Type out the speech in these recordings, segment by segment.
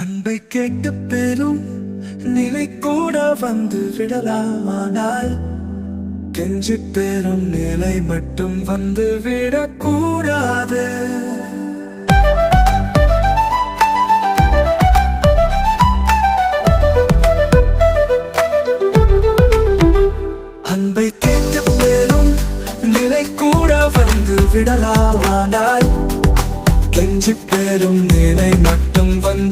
அன்பை கேட்டு பெறும் நிலை கூட வந்து விடலாமானால் கெஞ்சி பெறும் நிலை மட்டும் வந்து விடக்கூடாது. அன்பை கேட்டு பெறும் நிலை கூட வந்து விடலாமானால் கெஞ்சி பெறும் நிலை மட்டும் வந்து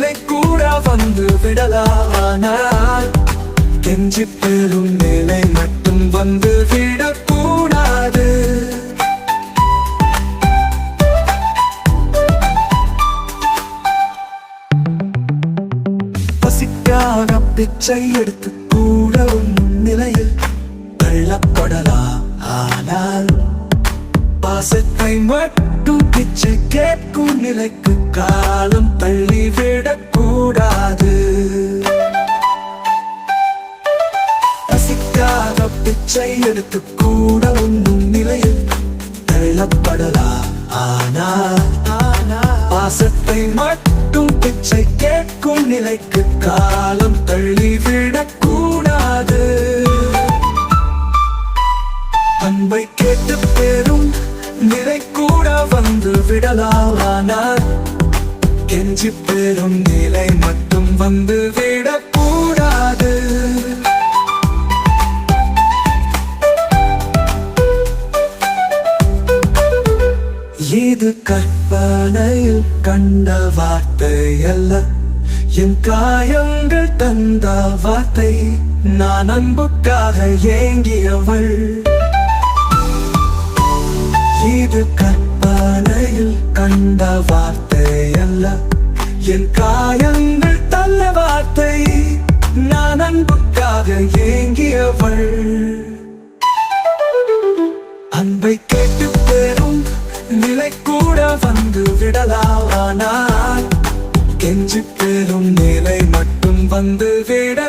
நிலை கூட வந்து விடலானால் கெஞ்சி பெறும் நிலை மட்டும் வந்து விடக்கூடாது. பசிக்காக பிச்சை எடுத்து கூட நிலையில் தள்ளப்படலாம் ஆனால் பாசத்தை மட்டும் பிச்சை கேட்கும் நிலைக்கு காலம் தள்ளி விழ பிச்சை எடுத்து கூட உண்ணும் நிலையில் தள்ளப்படலாம் ஆனா பாசத்தை மட்டும் பிச்சை கேட்கும் நிலைக்கு காலம் தள்ளிவிடக் கூடாது. அன்பை கேட்டு பெறும் நிலை கூட வந்து விடலாமானால் கெஞ்சி பெறும் நிலை மட்டும் வந்து விடக்கூடாது கற்பனையில் கண்ட வார்த்தை அல்ல என் காயங்கள் தந்த வார்த்தை நான் அன்புக்காக ஏங்கியவள். இது கற்பனையில் கண்ட வார்த்தை அல்ல என் காயங்கள் தள்ள வார்த்தை நான் அன்புக்காக ஏங்கியவள். கூட வந்து விடலாவானால் கெஞ்சி பெறும் நிலை மட்டும் வந்து விட